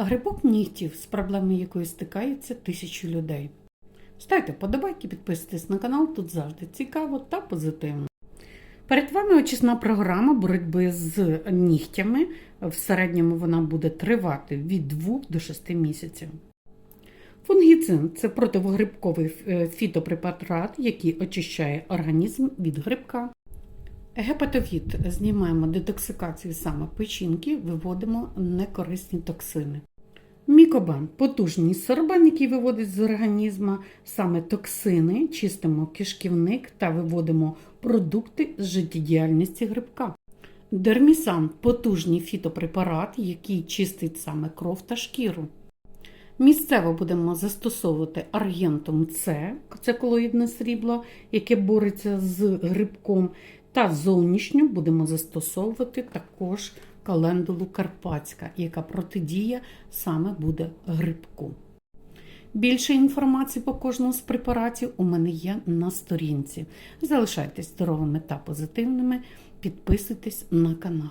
Грибок нігтів, з проблемою якої стикаються тисячі людей. Ставте подобайки, підписуйтесь на канал, тут завжди цікаво та позитивно. Перед вами очисна програма боротьби з нігтями. В середньому вона буде тривати від 2 до 6 місяців. Фунгіцин це противогрибковий е, фітопрепарат, який очищає організм від грибка. Гепатовід знімаємо детоксикацію саме печінки, виводимо некорисні токсини. Мікобан потужний сорбан, який виводить з організму саме токсини, чистимо кишківник та виводимо продукти з життєдіяльності грибка. Дермісан потужний фітопрепарат, який чистить саме кров та шкіру. Місцево будемо застосовувати аргентум С, це колоїдне срібло, яке бореться з грибком. Та зовнішню будемо застосовувати також календулу Карпатська, яка протидія саме буде грибку. Більше інформації по кожному з препаратів у мене є на сторінці. Залишайтесь здоровими та позитивними, підписуйтесь на канал.